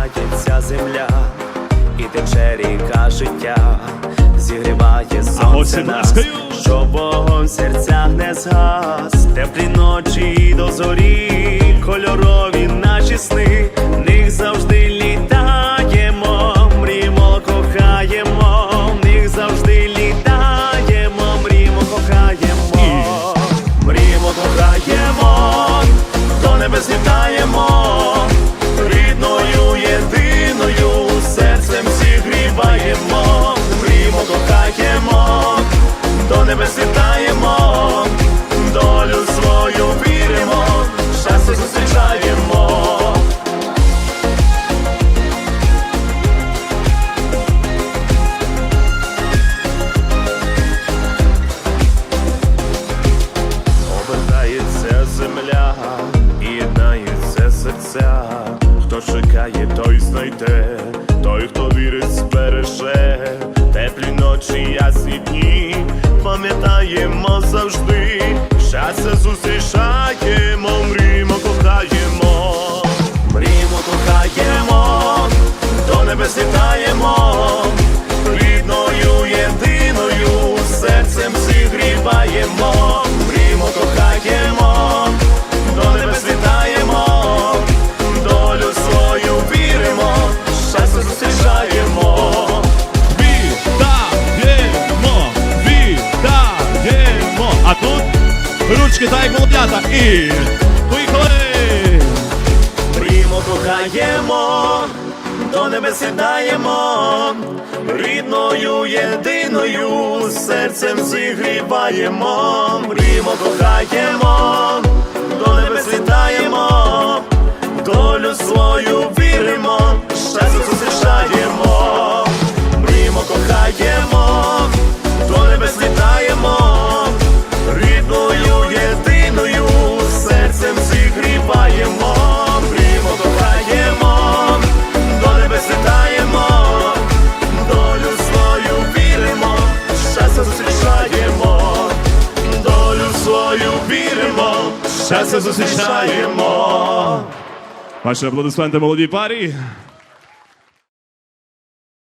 Усміхається земля, і тече ріка життя, зігріває сонце нас, що вогонь в серцях не згас, теплі ночі до зорі, кольорові наші сни, в них завжди літаємо, мріємо, кохаємо, в них завжди літаємо, мріємо, кохаємо, мріємо, кохаємо, до небес літаємо, зігріваємо, мріємо, кохаємо, до небес літаємо, Ночі, ясні дні, пам'ятаємо завжди. Щастя зустрічаємо, ручки так як молодята. І поїхали. Прімо кохаємо, до небес сідаємо, рідною єдиною серцем зігріваємо, Рімо кохаємо, свою віримо, щастя зустрічаємо. Ваші аплодисменти молодій парі.